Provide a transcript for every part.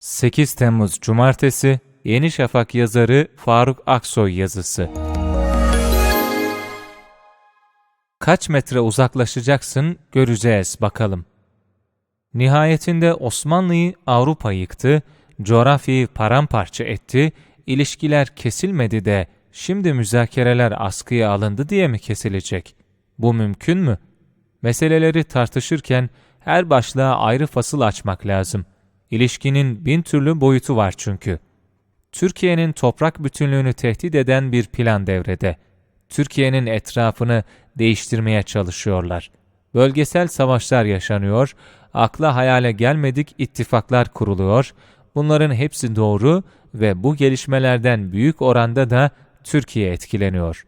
8 Temmuz Cumartesi Yeni Şafak yazarı Faruk Aksoy yazısı. Kaç metre uzaklaşacaksın göreceğiz bakalım. Nihayetinde Osmanlı'yı Avrupa yıktı, coğrafyayı paramparça etti, ilişkiler kesilmedi de şimdi müzakereler askıya alındı diye mi kesilecek? Bu mümkün mü? Meseleleri tartışırken her başlığa ayrı fasıl açmak lazım.'' İlişkinin bin türlü boyutu var çünkü. Türkiye'nin toprak bütünlüğünü tehdit eden bir plan devrede. Türkiye'nin etrafını değiştirmeye çalışıyorlar. Bölgesel savaşlar yaşanıyor, akla hayale gelmedik ittifaklar kuruluyor. Bunların hepsi doğru ve bu gelişmelerden büyük oranda da Türkiye etkileniyor.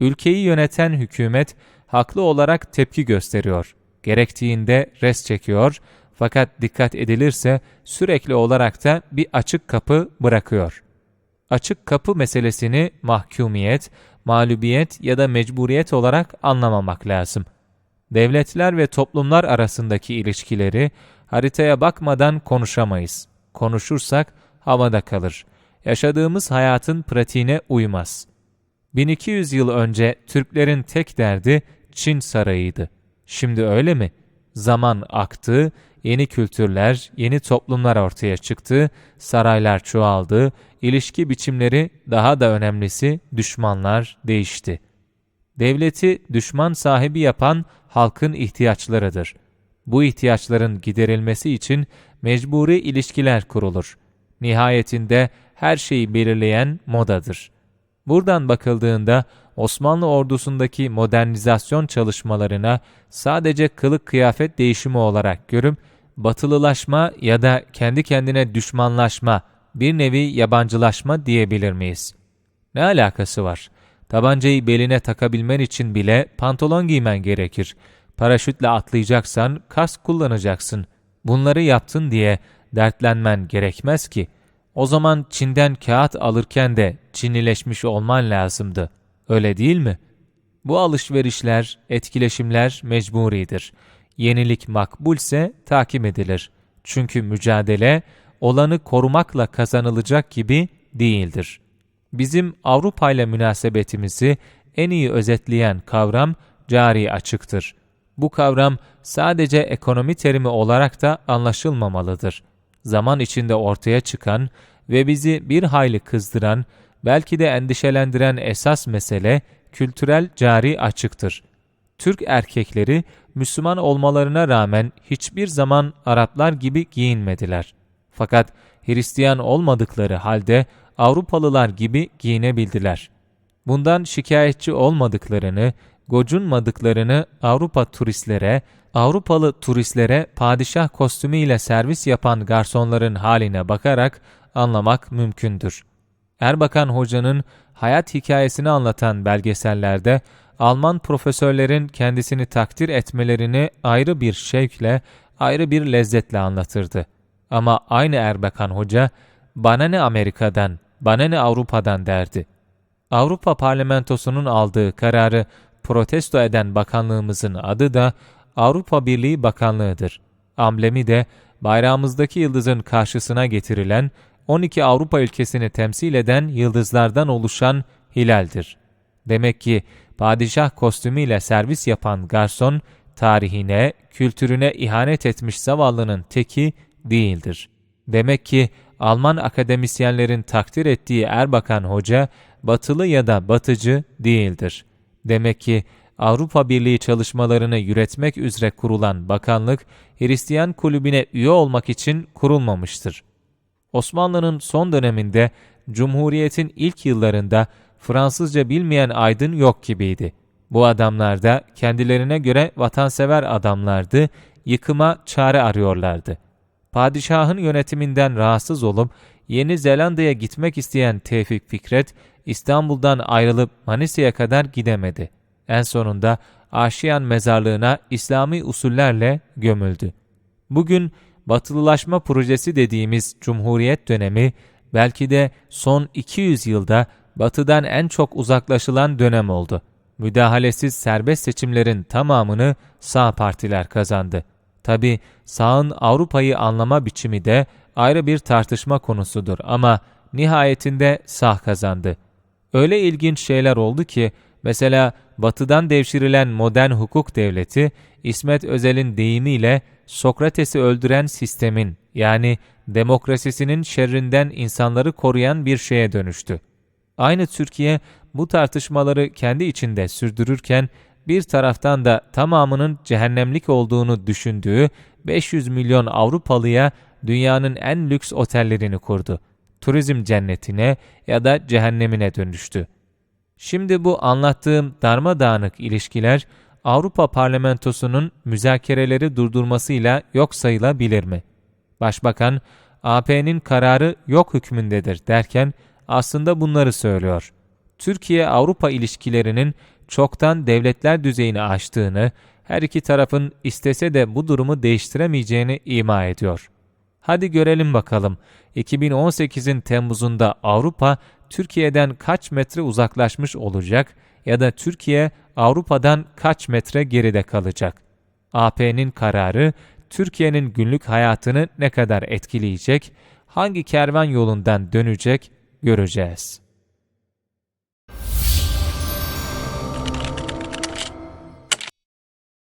Ülkeyi yöneten hükümet haklı olarak tepki gösteriyor. Gerektiğinde res çekiyor fakat dikkat edilirse sürekli olarak da bir açık kapı bırakıyor. Açık kapı meselesini mahkumiyet, mağlubiyet ya da mecburiyet olarak anlamamak lazım. Devletler ve toplumlar arasındaki ilişkileri haritaya bakmadan konuşamayız. Konuşursak havada kalır. Yaşadığımız hayatın pratiğine uymaz. 1200 yıl önce Türklerin tek derdi Çin sarayıydı. Şimdi öyle mi? Zaman aktı, yeni kültürler, yeni toplumlar ortaya çıktı, saraylar çoğaldı, ilişki biçimleri daha da önemlisi düşmanlar değişti. Devleti düşman sahibi yapan halkın ihtiyaçlarıdır. Bu ihtiyaçların giderilmesi için mecburi ilişkiler kurulur. Nihayetinde her şeyi belirleyen modadır. Buradan bakıldığında Osmanlı ordusundaki modernizasyon çalışmalarına sadece kılık kıyafet değişimi olarak görüp batılılaşma ya da kendi kendine düşmanlaşma, bir nevi yabancılaşma diyebilir miyiz? Ne alakası var? Tabancayı beline takabilmen için bile pantolon giymen gerekir. Paraşütle atlayacaksan kask kullanacaksın. Bunları yaptın diye dertlenmen gerekmez ki. O zaman Çin'den kağıt alırken de Çinlileşmiş olman lazımdı. Öyle değil mi? Bu alışverişler, etkileşimler mecburidir. Yenilik makbulse takip edilir. Çünkü mücadele olanı korumakla kazanılacak gibi değildir. Bizim Avrupa ile münasebetimizi en iyi özetleyen kavram cari açıktır. Bu kavram sadece ekonomi terimi olarak da anlaşılmamalıdır. Zaman içinde ortaya çıkan ve bizi bir hayli kızdıran, belki de endişelendiren esas mesele kültürel cari açıktır. Türk erkekleri Müslüman olmalarına rağmen hiçbir zaman Araplar gibi giyinmediler. Fakat Hristiyan olmadıkları halde Avrupalılar gibi giyinebildiler. Bundan şikayetçi olmadıklarını, gocunmadıklarını Avrupa turistlere, Avrupalı turistlere padişah kostümüyle servis yapan garsonların haline bakarak anlamak mümkündür. Erbakan Hoca'nın hayat hikayesini anlatan belgesellerde Alman profesörlerin kendisini takdir etmelerini ayrı bir şevkle, ayrı bir lezzetle anlatırdı. Ama aynı Erbakan Hoca, bana ne Amerika'dan, bana ne Avrupa'dan derdi. Avrupa Parlamentosu'nun aldığı kararı protesto eden bakanlığımızın adı da Avrupa Birliği Bakanlığı'dır. Amblemi de bayrağımızdaki yıldızın karşısına getirilen 12 Avrupa ülkesini temsil eden yıldızlardan oluşan hilaldir. Demek ki padişah kostümüyle servis yapan garson, tarihine, kültürüne ihanet etmiş zavallının teki değildir. Demek ki Alman akademisyenlerin takdir ettiği Erbakan Hoca, batılı ya da batıcı değildir. Demek ki Avrupa Birliği çalışmalarını yürütmek üzere kurulan bakanlık, Hristiyan kulübüne üye olmak için kurulmamıştır. Osmanlı'nın son döneminde, Cumhuriyet'in ilk yıllarında Fransızca bilmeyen aydın yok gibiydi. Bu adamlar da kendilerine göre vatansever adamlardı, yıkıma çare arıyorlardı. Padişahın yönetiminden rahatsız olup Yeni Zelanda'ya gitmek isteyen Tevfik Fikret, İstanbul'dan ayrılıp Manisa'ya kadar gidemedi. En sonunda Aşiyan mezarlığına İslami usullerle gömüldü. Bugün batılılaşma projesi dediğimiz Cumhuriyet dönemi belki de son 200 yılda batıdan en çok uzaklaşılan dönem oldu. Müdahalesiz serbest seçimlerin tamamını sağ partiler kazandı. Tabi sağın Avrupa'yı anlama biçimi de ayrı bir tartışma konusudur ama nihayetinde sağ kazandı. Öyle ilginç şeyler oldu ki mesela batıdan devşirilen modern hukuk devleti İsmet Özel'in deyimiyle Sokrates'i öldüren sistemin yani demokrasisinin şerrinden insanları koruyan bir şeye dönüştü. Aynı Türkiye bu tartışmaları kendi içinde sürdürürken bir taraftan da tamamının cehennemlik olduğunu düşündüğü 500 milyon Avrupalıya dünyanın en lüks otellerini kurdu. Turizm cennetine ya da cehennemine dönüştü. Şimdi bu anlattığım darmadağınık ilişkiler Avrupa Parlamentosu'nun müzakereleri durdurmasıyla yok sayılabilir mi? Başbakan, AP'nin kararı yok hükmündedir derken aslında bunları söylüyor. Türkiye-Avrupa ilişkilerinin çoktan devletler düzeyini aştığını, her iki tarafın istese de bu durumu değiştiremeyeceğini ima ediyor. Hadi görelim bakalım 2018'in Temmuz'unda Avrupa Türkiye'den kaç metre uzaklaşmış olacak ya da Türkiye Avrupa'dan kaç metre geride kalacak? AP'nin kararı Türkiye'nin günlük hayatını ne kadar etkileyecek, hangi kervan yolundan dönecek göreceğiz.